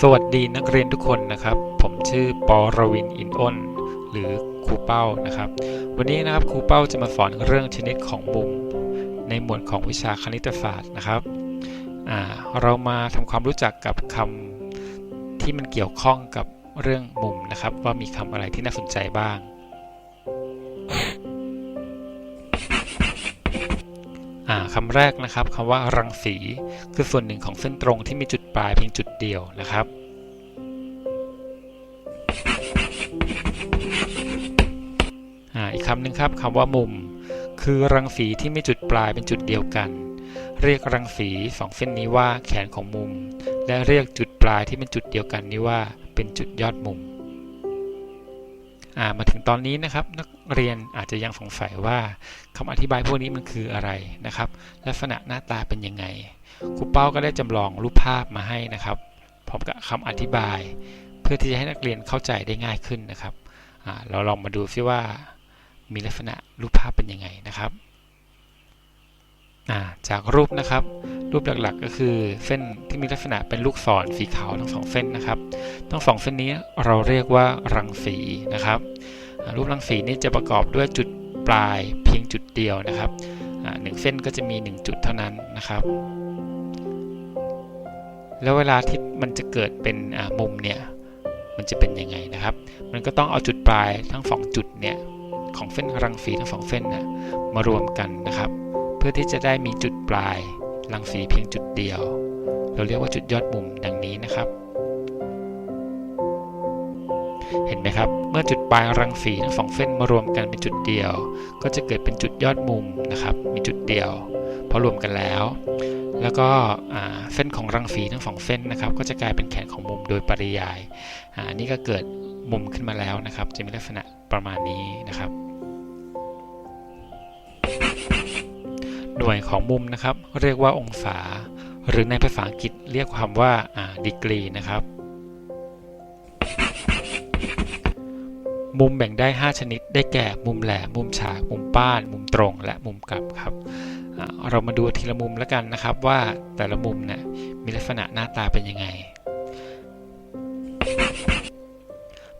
สวัสดีนักเรียนทุกคนนะครับ ผมชื่อปอรวินอินอ้น หรือครูเป้านะครับ วันนี้นะครับครูเป้าจะมาสอนเรื่องชนิดของมุม ในหมวดของวิชาคณิตศาสตร์นะครับเรามาทำความรู้จักกับคำที่มันเกี่ยวข้องกับเรื่องมุมนะครับ ว่ามีคำอะไรที่น่าสนใจบ้าง คำแรกนะครับคำว่ารังสี คือส่วนหนึ่งของเส้นตรงที่มีจุดปลายเพียงจุด เดียวนะครับ อีกคำหนึ่งครับคำว่ามุม คือรังสีที่มีจุดปลายเป็นจุดเดียวกัน เรียกรังสีสองเส้นนี้ว่าแขนของมุม และเรียกจุดปลายที่เป็นจุดเดียวกันนี้ว่าเป็นจุดยอดมุมามาถึงตอนนี้นะครับนักเรียนอาจจะยังสงสัยว่าคำอธิบายพวกนี้มันคืออะไรนะครับ ลักษณะหน้าตาเป็นยังไงครูเป้าก็ได้จำลองรูปภาพมาให้นะครับ ร้อมกับคำอธิบาย เพื่อที่จะให้นักเรียนเข้าใจได้ง่ายขึ้นนะครับเราลองมาดูซิว่ามีลักษณะรูปภาพเป็นยังไงนะครับาจากรูปนะครับ รูปหลักๆก็คือเส้นที่มีลักษณะเป็นลูกศรสีขาวทั้งสองเส้นนะครับ ทั้งสองเส้นนี้เราเรียกว่ารังสีนะครับ รูปรังสีนี้จะประกอบด้วยจุดปลายเพียงจุดเดียวนะครับหนึ่งเส้นก็จะมี 1 จุดเท่านั้นนะครับ แล้วเวลาที่มันจะเกิดเป็นมุมเนี่ยมันจะเป็นยังไงนะครับ มันก็ต้องเอาจุดปลายทั้งสองจุดเนี่ยของเส้นรังสีทั้งสองเส้นนะมารวมกันนะครับ เพื่อที่จะได้มีจุดปลายรังสีเพียงจุดเดียว เราเรียกว่าจุดยอดมุมดังนี้นะครับ เห็นไหมครับ เมื่อจุดปลายรังสีทั้งสองเส้นมารวมกันเป็นจุดเดียว ก็จะเกิดเป็นจุดยอดมุมนะครับ มีจุดเดียวพอรวมกันแล้ว แล้วก็เส้นของรังสีทั้งสองเส้นนะครับ ก็จะกลายเป็นแขนของมุมโดยปริยายอ่านี่ก็เกิดมุมขึ้นมาแล้วนะครับ จะมีลักษณะประมาณนี้นะครับ หน่วยของมุมนะครับ เรียกว่าองศา หรือในภาษาอังกฤษเรียกคำว่าดีกรีนะครับ มุมแบ่งได้ 5 ชนิดได้แก่มุมแหลมมุมฉาก มุมป้าน มุมตรง และมุมกลับครับ เรามาดูทีละมุมแล้วกันนะครับว่าแต่ละมุมเนี่ยมีลักษณะหน้าตาเป็นยังไง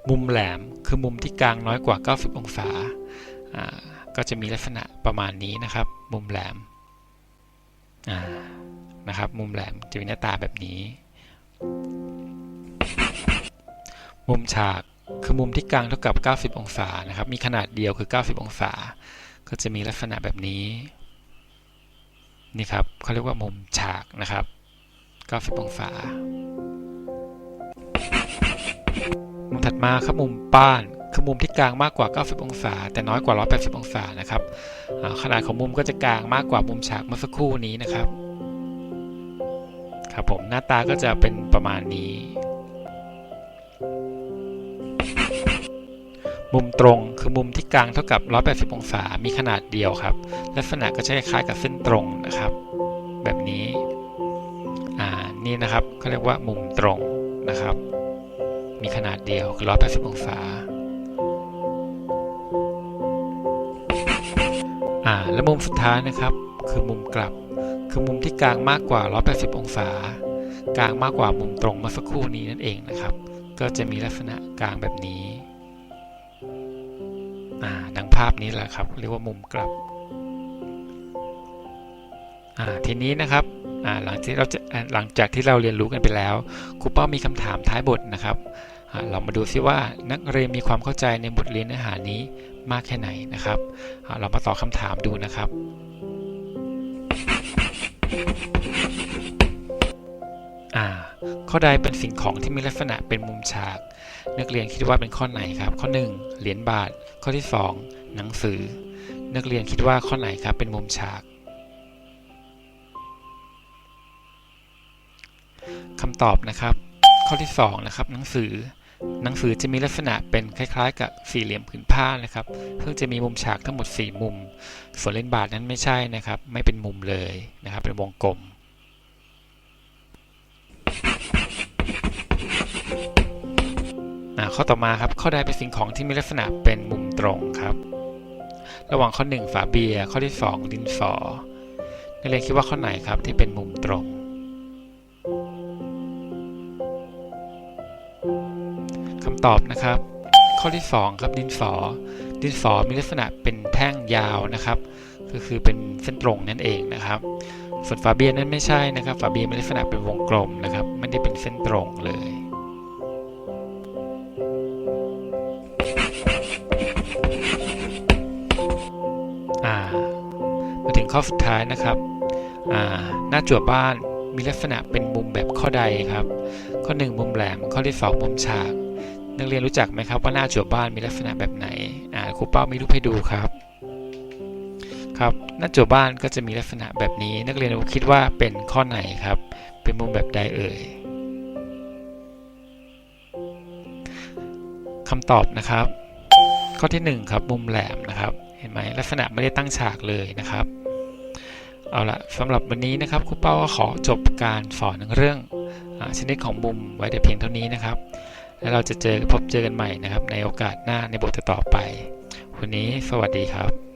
มุมแหลมคือมุมที่กลางน้อยกว่า 90 องศาอ่าก็จะมีลักษณะประมาณนี้นะครับ มุมแหลมนะครับ มุมแหลมจะมีหน้าตาแบบนี้ มุมฉากคือมุมที่กลางเท่ากับ 90 องศานะครับ มีขนาดเดียวคือ 90 องศา ก็จะมีลักษณะแบบนี้ นี่ครับเขาเรียกว่ามุมฉากนะครับ90องศา มุมถัดมาครับมุมป้านคือมุมที่กลางมากกว่า 90 องศา แต่น้อยกว่า 180 องศานะครับขนาดของมุมก็จะกลางมากกว่ามุมฉากเมื่อสักครู่นี้นะครับ ครับผมหน้าตาก็จะเป็นประมาณนี้ มุมตรงคือมุมที่กลางเท่ากับ 180 องศา มีขนาดเดียวครับ ลักษณะก็จะคล้ายกับเส้นตรงนะครับ แบบนี้ อ่า นี่นะครับเขาเรียกว่ามุมตรงนะครับ มีขนาดเดียวคือ 180 องศา อ่า และมุมสุดท้ายนะครับ คือมุมกลับ คือมุมที่กลางมากกว่า 180 องศา กลางมากกว่ามุมตรงเมื่อสักครู่นี้นั่นเองนะครับ ก็จะมีลักษณะกลางแบบนี้ อ่าดังภาพนี้แหละครับ เรียกว่ามุมกลับอ่าทีนี้นะครับอ่าหลังที่เราจะหลังจากที่เราเรียนรู้กันไปแล้วครูเป้ามีคำถามท้ายบทนะครับอ่าเรามาดูซิว่านักเรียนมีความเข้าใจในบทเรียนเนื้อหานี้มากแค่ไหนนะครับอ่าเรามาตอบคำถามดูนะครับ อ่า ข้อใดเป็นสิ่งของที่มีลักษณะเป็นมุมฉาก นักเรียนคิดว่าเป็นข้อไหนครับ ข้อ 1 เหรียญบาท ข้อที่ 2 หนังสือ นักเรียนคิดว่าข้อไหนครับเป็นมุมฉากคำตอบนะครับ ข้อที่ 2 นะครับ หนังสือ หนังสือจะมีลักษณะเป็นคล้ายๆ กับสี่เหลี่ยมผืนผ้านะครับซึ่งจะมีมุมฉากทั้งหมด 4 มุม ส่วนเหรียญบาทนั้นไม่ใช่นะครับ ไม่เป็นมุมเลยนะครับ เป็นวงกลม ข้อต่อมาครับข้อใดเป็นสิ่งของที่มีลักษณะเป็นมุมตรงครับ ระหว่างข้อ 1 ฝาเบียร์ข้อที่ 2 ดินสอนักเรียนคิดว่าข้อไหนครับที่เป็นมุมตรง คำตอบนะครับ ข้อที่ 2 ครับดินสอ ดินสอมีลักษณะเป็นแท่งยาวนะครับ ก็คือเป็นเส้นตรงนั่นเองนะครับ ส่วนฝาเบียร์นั้นไม่ใช่นะครับ ฝาเบียร์มีลักษณะเป็นวงกลมนะครับ ไม่ได้เป็นเส้นตรงเลย อ่ามาถึงข้อสุดท้ายนะครับอ่าหน้าจั่วบ้านมีลักษณะเป็นมุมแบบข้อใดครับ ข้อ 1 มุมแหลม ข้อที่ 2 มุมฉาก นักเรียนรู้จักไหมครับว่าหน้าจั่วบ้านมีลักษณะแบบไหนอ่าครูเป้ามีรูปให้ดูครับครับหน้าจั่วบ้านก็จะมีลักษณะแบบนี้ นักเรียนคิดว่าเป็นข้อไหนครับ เป็นมุมแบบใดเอ่ยคำตอบนะครับ ข้อที่1ครับมุมแหลมนะครับ ห็นไหมลักษณะไม่ได้ตั้งฉากเลยนะครับ เอาละสำหรับวันนี้นะครับครูเป้าก็ขอจบการสอนเรื่องอชนิดของมุมไว้แต่เพียงเท่านี้นะครับ แล้วเราจะเจอพบเจอกันใหม่นะครับ ในโอกาสหน้าในบทต่อไป วันนี้สวัสดีครับ